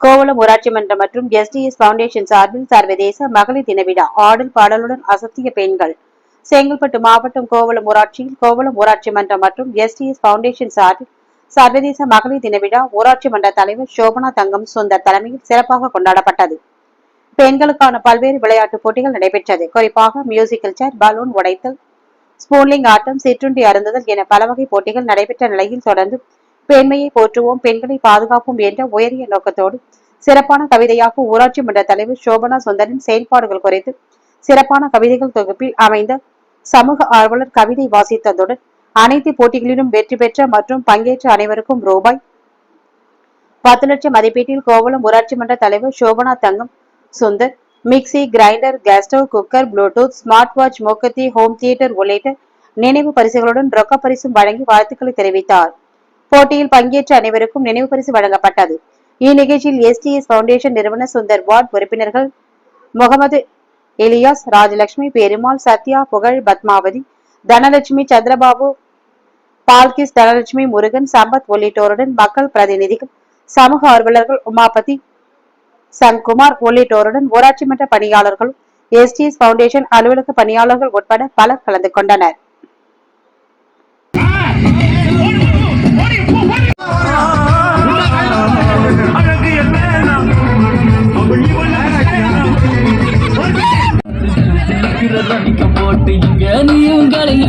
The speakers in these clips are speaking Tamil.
கோவளம் ஊராட்சி மன்றம் மற்றும் எஸ்டிஎஸ் பவுண்டேஷன் சார்பில் சர்வதேச மகளிர் தின விழா. ஆடல் பாடலுடன் அசத்திய பெண்கள். செங்கல்பட்டு மாவட்டம் கோவளம் ஊராட்சியில் கோவளம் ஊராட்சி மன்றம் மற்றும் எஸ்டிஎஸ் பவுண்டேஷன் சார்பில் சர்வதேச மகளிர் தின விழா ஊராட்சி மன்ற தலைவர் சோபனா தங்கம் சுந்தர் தலைமையில் சிறப்பாக கொண்டாடப்பட்டது. பெண்களுக்கான பல்வேறு விளையாட்டுப் போட்டிகள் நடைபெற்றது. குறிப்பாக மியூசிக்கல் சேர் பலூன் உடைத்தல் ஸ்பூன்லிங் ஆட்டம் சிற்றுண்டி அருந்துதல் என பல வகை போட்டிகள் நடைபெற்ற நிலையில் தொடர்ந்து பெண்மையை போற்றுவோம் பெண்களை பாதுகாப்போம் என்ற உயரிய நோக்கத்தோடு சிறப்பான கவிதையாக ஊராட்சி மன்ற தலைவர் சோபனா சுந்தரின் செயல்பாடுகள் குறித்து சிறப்பான கவிதைகள் தொகுப்பில் அமைந்த சமூக ஆர்வலர் கவிதை வாசித்ததுடன் அனைத்து போட்டிகளிலும் வெற்றி பெற்ற மற்றும் பங்கேற்ற அனைவருக்கும் ரூபாய் பத்து லட்சம் மதிப்பீட்டில் கோவளம் ஊராட்சி மன்ற தலைவர் Shobana Thangam Sundar mixie grinder gas stove cooker Bluetooth smart watch மூக்கத்தி home theatre உள்ளிட்ட நினைவு பரிசுகளுடன் ரொக்க பரிசும் வழங்கி வாழ்த்துக்களை தெரிவித்தார். போட்டியில் பங்கேற்ற அனைவருக்கும் நினைவு பரிசு வழங்கப்பட்டது. இந்நிகழ்ச்சியில் எஸ்டிஎஸ் பவுண்டேஷன் நிறுவன சுந்தர் வார்டு உறுப்பினர்கள் முகமது எலியாஸ் ராஜலட்சுமி பெருமாள் சத்யா புகழ் பத்மாவதி தனலட்சுமி சந்திரபாபு பால்கிஸ் தனலட்சுமி முருகன் சம்பத் உள்ளிட்டோருடன் மக்கள் பிரதிநிதிகள் சமூக ஆர்வலர்கள் உமாபதி சங்குமார் உள்ளிட்டோருடன் ஊராட்சி மன்ற பணியாளர்களும் எஸ்டிஎஸ் பவுண்டேஷன் அலுவலக பணியாளர்கள் உட்பட பலர் கலந்து கொண்டனர்.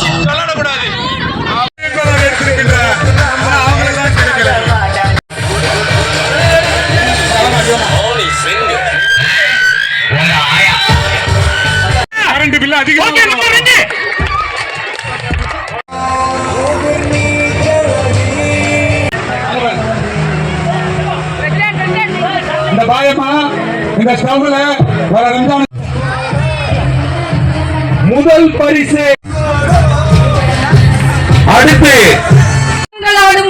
சின்ன விளையாடக்கூடாது அவங்கள எடுத்துக்கின்ற அவங்களெல்லாம் கிடைக்கல கரண்ட் பில் அதிகம் இந்த பாயமா இந்த ஸ்டவ்ல வர ரம்ஜான் முதல் பரிசு. அடுத்து.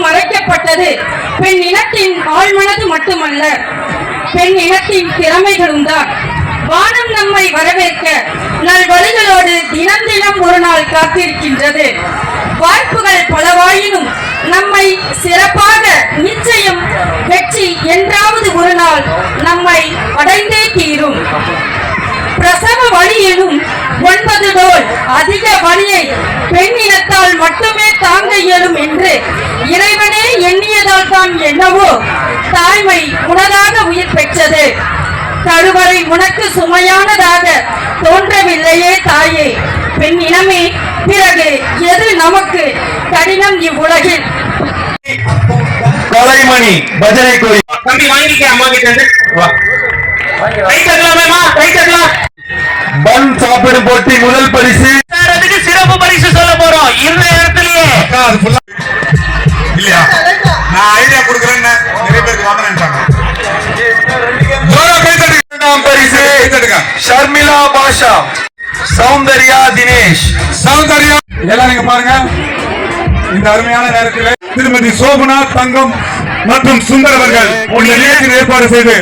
மறைக்கப்பட்டது. பெண் இனத்தின் ஆழ்மனது மட்டுமல்ல. பெண் இனத்தின் திறமைகளும் தான். வானம் நம்மை வரவேற்க நல்வழிகளோடு தினம் தினம் ஒரு நாள் காத்திருக்கின்றது. வாய்ப்புகள் பலவாயினும் நம்மை சிறப்பாக நிச்சயம் வெற்றி என்றாவது ஒரு நாள் நம்மை அடைந்தே தீரும். பிரசவ வழி எனும் ஒன்பது டோல் அதிக வழியை பெண் இனத்தால் மட்டுமே தாங்க இயலும் என்று இறைவனே எண்ணியதால் தான் என்னவோ தாய்மை உனதாக உயிர் பெற்றது. கருவறை உனக்கு சுமையானதாக தோன்றவில்லையே தாயே. பெண் இனமே பிறகு எது நமக்கு கடினம் இவ்வுலகில்? கலைமணி பஜனை தம்பி வாங்கிக்க அம்மா கிட்ட இருந்து கை தட்டலாமேமா கை தட்டலாம் பன் சாப்பிடும் போட்டி முதல் பரிசு. அதுக்கு சிறப்பு பரிசு சொல்ல போறோம். இந்த இடத்துலயே இல்லையா? நான் ஐடியா கொடுக்குறேன்னு நிறைய பேருக்கு வாங்கினேன்ட்டாங்க ஜோரா கை தட்டுங்க இரண்டாம் பரிசு. ஷர்மிளா பாஷா. சௌந்தர்யா தினேஷ். சௌந்தர்யா. எல்லாம் நீங்க பாருங்க. இந்த அருமையான நேரத்தில் திருமதி சோபனா தங்கம் மற்றும் சுந்தர் அவர்கள் இந்த நிகழ்ச்சியில் ஏற்பாடு செய்து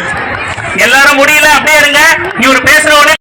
எல்லாரும் முடியல அப்படியே இருங்க. இவர் பேசுறவனே